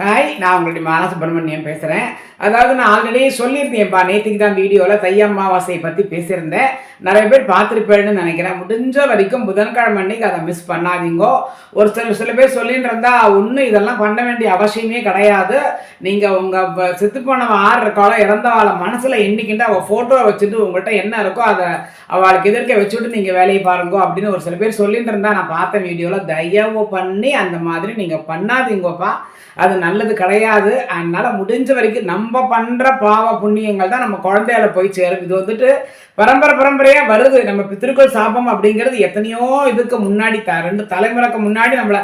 Hi நான் உங்களுடைய மாலா சுப்பிரமணியம் பேசுகிறேன் அதாவது நான் ஆல்ரெடி சொல்லியிருந்தேன்ப்பா நேற்றுக்கு தான் வீடியோவில் தை அமாவாசையை பற்றி பேசியிருந்தேன். நிறைய பேர் பார்த்துருப்பேன்னு நினைக்கிறேன். முடிஞ்ச வரைக்கும் புதன்கிழமை அன்னைக்கு அதை மிஸ் பண்ணாதீங்கோ. ஒரு சில சில பேர் சொல்லிட்டு ஒன்றும் இதெல்லாம் பண்ண வேண்டிய அவசியமே கிடையாது. நீங்கள் உங்கள் செத்துப்போனவ ஆடுற ஆறு இருக்காளோ இறந்தவாளை மனசில் எண்ணிக்கிட்டு அவள் ஃபோட்டோவை வச்சுட்டு உங்கள்கிட்ட என்ன இருக்கோ அதை அவளுக்கு எதிர்க்க வச்சுட்டு நீங்கள் வேலையை பாருங்கோ அப்படின்னு ஒரு சில பேர் சொல்லிட்டு நான் பார்த்த வீடியோவில் தயவு பண்ணி அந்த மாதிரி நீங்கள் பண்ணாதீங்கோப்பா. அது நல்லது கிடையாது. அதனால் முடிஞ்ச வரைக்கும் நம்ம பண்ணுற பாவ புண்ணியங்கள் தான் நம்ம குழந்தையில போய் சேரும். இது வந்துட்டு பரம்பரை பரம்பரையாக வருது. நம்ம பித்திருக்கள் சாபம் அப்படிங்கிறது எத்தனையோ இதுக்கு முன்னாடி த ரெண்டு தலைமுறைக்கு முன்னாடி நம்மளை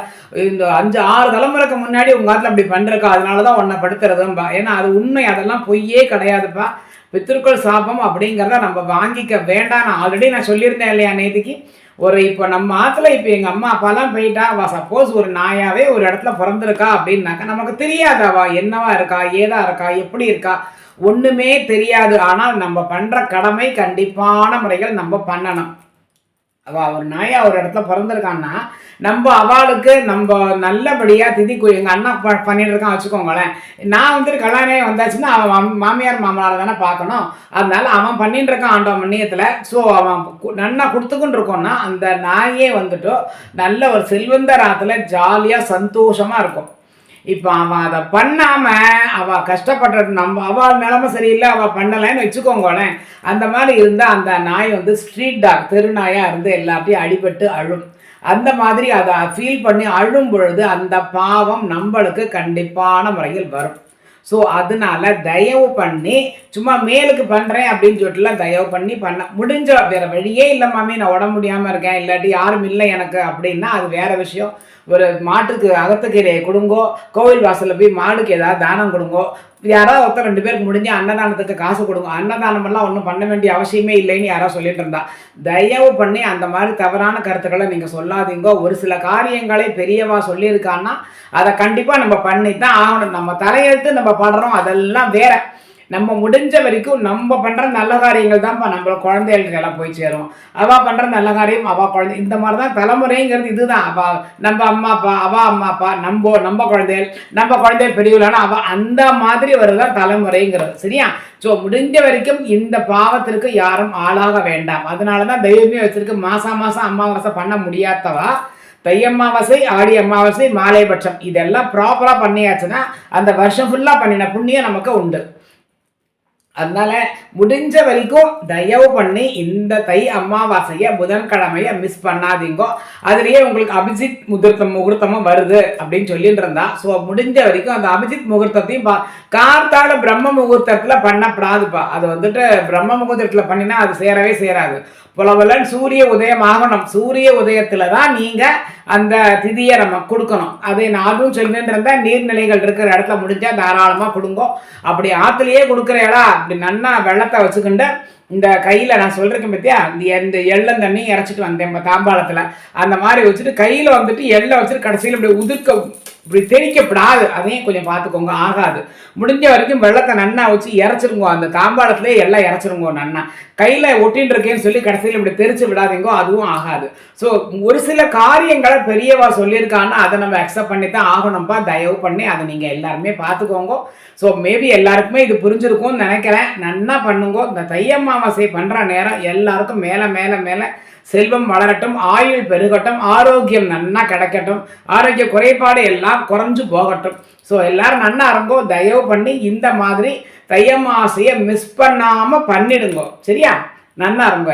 இந்த அஞ்சு ஆறு தலைமுறைக்கு முன்னாடி உங்கள் காலத்தில் அப்படி பண்ணுறக்கா அதனால தான் ஒன்றை படுத்துறதும்பா. ஏன்னா அது உண்மை. அதெல்லாம் பொய்யே கிடையாதுப்பா. பித்திருக்கள் சாபம் அப்படிங்கிறத நம்ம வாங்கிக்க வேண்டாம் நான் ஆல்ரெடி நான் சொல்லியிருந்தேன் இல்லையா நேற்றுக்கு ஒரு இப்போ நம்ம ஆற்றுல இப்போ எங்கள் அம்மா அப்பாலாம் போயிட்டா அவள் சப்போஸ் ஒரு நாயாவே ஒரு இடத்துல பிறந்திருக்கா? அப்படின்னாக்கா நமக்கு தெரியாது அவள் என்னவா இருக்கா? ஏதா இருக்கா? எப்படி இருக்கா? ஒன்றுமே தெரியாது. ஆனால் நம்ம பண்ணுற கடமை கண்டிப்பான முறைகள் நம்ம பண்ணணும். அவள் ஒரு நாயாக ஒரு இடத்துல பிறந்திருக்கான்னா நம்ம அவளுக்கு நம்ம நல்லபடியாக திதி எங்கள் அண்ணா ப பண்ணிட்டு இருக்கான் வச்சுக்கோங்களேன். நான் வந்துட்டு கல்யாணம் வந்தாச்சுன்னா அவன் மாமியார் மாமனார் தானே பார்க்கணும். அதனால அவன் பண்ணிட்டு இருக்கான் ஆண்டவன் மண்ணியத்தில் ஸோ அவன் கு- நன்னா கொடுத்துக்கிட்டு இருக்கோன்னா அந்த நாயே வந்துட்டு நல்ல ஒரு செல்வந்த ராத்தில் ஜாலியாக சந்தோஷமாக இருக்கும். இப்போ அவன் அதை பண்ணாம அவ கஷ்டப்படுறது நம்ம அவள் நிலமை சரியில்லை அவள் பண்ணலைன்னு வச்சுக்கோங்களேன். அந்த மாதிரி இருந்தால் அந்த நாய் வந்து ஸ்ட்ரீட் டாக் தெருநாயாக இருந்து எல்லாத்தையும் அடிபட்டு அழும். அந்த மாதிரி அதை ஃபீல் பண்ணி அழும் பொழுது அந்த பாவம் நம்மளுக்கு கண்டிப்பான முறையில் வரும். ஸோ அதனால தயவு பண்ணி சும்மா மேலுக்கு பண்ணுறேன் அப்படின்னு சொல்லிட்டுலாம் தயவு பண்ணி பண்ண முடிஞ்ச வேற வழியே இல்லை மாமி நான் உடம்பு முடியாமல் இருக்கேன் இல்லாட்டி யாரும் இல்லை எனக்கு அப்படின்னா அது வேறு விஷயம். ஒரு மாட்டுக்கு அகத்துக்கீரையை கொடுங்கோ கோவில் வாசலில் போய் மாடுக்கு ஏதாவது தானம் கொடுங்கோ யாராவது ஒருத்தர் ரெண்டு பேருக்கு முடிஞ்சு அன்னதானத்துக்கு காசு கொடுங்க. அன்னதானமெல்லாம் ஒன்றும் பண்ண வேண்டிய அவசியமே இல்லைன்னு யாரோ சொல்லிட்டு இருந்தா. தயவு பண்ணி அந்த மாதிரி தவறான கருத்துக்களை நீங்கள் சொல்லாதீங்க. ஒரு சில காரியங்களை பெரியவா சொல்லியிருக்கான்னா அதை கண்டிப்பாக நம்ம பண்ணித்தான் ஆகணும். நம்ம தலையெழுத்து நம்ம படுறோம். அதெல்லாம் வேற. நம்ம முடிஞ்ச வரைக்கும் நம்ம பண்ணுற நல்ல காரியங்கள் தான்ப்பா நம்மள குழந்தைகளுக்கு எல்லாம் போய் சேரும். அவள் பண்ணுற நல்ல காரியம் அவள் குழந்தை இந்த மாதிரி தான் தலைமுறைங்கிறது இதுதான். அவள் நம்ம அம்மா அப்பா அவள் அம்மா அப்பா நம்ம நம்ம குழந்தைகள் நம்ம குழந்தைகள் பெரியவளான அவள் அந்த மாதிரி வருதான் தலைமுறைங்கிறது. சரியா? ஸோ முடிஞ்ச வரைக்கும் இந்த பாவத்திற்கு யாரும் ஆளாக வேண்டாம். அதனால தான் தெய்வமே வச்சிருக்கு மாதம் மாதம் அமாவாசை பண்ண முடியாதவா? தை அமாவாசை ஆடி அமாவாசை மாலைபட்சம் இதெல்லாம் ப்ராப்பராக பண்ணியாச்சுன்னா அந்த வருஷம் ஃபுல்லாக பண்ணின புண்ணியம் நமக்கு உண்டு. அதனால முடிஞ்ச வரைக்கும் தயவு பண்ணி இந்த தை அமாவாசையை புதன்கிழமையை மிஸ் பண்ணாதீங்கோ. அதுலேயே உங்களுக்கு அபிஜித் முகூர்த்தம் முகூர்த்தமும் வருது அப்படின்னு சொல்லிட்டு இருந்தா ஸோ முடிஞ்ச வரைக்கும் அந்த அபிஜித் முகூர்த்தத்தையும் பா கார்த்தால பிரம்ம முகூர்த்தத்தில் பண்ணப்படாதுப்பா. அது வந்துட்டு பிரம்ம முகூர்த்தத்தில் பண்ணினா அது சேரவே சேராது. புலவலன் சூரிய உதயம் ஆகணும். சூரிய உதயத்தில் தான் நீங்கள் அந்த திதியை நம்ம கொடுக்கணும். அது நான் அதுவும் சொல்லிட்டு நீர்நிலைகள் இருக்கிற இடத்துல முடிஞ்சால் தாராளமாக கொடுங்கோ. அப்படி ஆற்றுலையே கொடுக்குறேடா அப்படி நன்னா வெள்ளத்தை வச்சுக்கிண்டு இந்த கையில் நான் சொல்கிறேன் பார்த்தியா இந்த இந்த எள்ளம் தண்ணி இறச்சிட்டு வந்தேன் நம்ம தாம்பாளத்தில். அந்த மாதிரி வச்சுட்டு கையில் வந்துட்டு எள்ளை வச்சுட்டு கடைசியில் இப்படி உதிர்க்க இப்படி தெளிக்கப்படாது அதையும் கொஞ்சம் பார்த்துக்கோங்க. ஆகாது. முடிஞ்ச வரைக்கும் வெள்ளத்தை நன்னா வச்சு இறச்சிருங்கோ அந்த தாம்பாளத்திலே எல்லாம் இறச்சிருங்கோ நன்னா. கையில் ஒட்டின்னு இருக்கேன்னு சொல்லி கடைசியில் இப்படி தெரிச்சு விடாதீங்கோ. அதுவும் ஆகாது. ஸோ ஒரு சில காரியங்களை பெரியவா சொல்லியிருக்கான்னா அதை நம்ம அக்செப்ட் பண்ணி தான் ஆகணும்ப்பா தயவு பண்ணி அதை நீங்கள் எல்லாருமே பார்த்துக்கோங்க. ஸோ மேபி எல்லாருக்குமே இது புரிஞ்சிருக்கும்னு நினைக்கிறேன். நன்னா பண்ணுங்க. இந்த தையம்மாவாசை பண்ணுற நேரம் எல்லாருக்கும் மேலே மேலே மேலே செல்வம் வளரட்டும் ஆயுள் பெருகட்டும் ஆரோக்கியம் நன்னா கிடைக்கட்டும் ஆரோக்கிய குறைபாடு எல்லாம் குறைஞ்சு போகட்டும். ஸோ எல்லாரும் நன்னா இருங்கோ தயவு பண்ணி இந்த மாதிரி தையமாசையை மிஸ் பண்ணாமல் பண்ணிடுங்கோ. சரியா? நன்னா இருங்கோ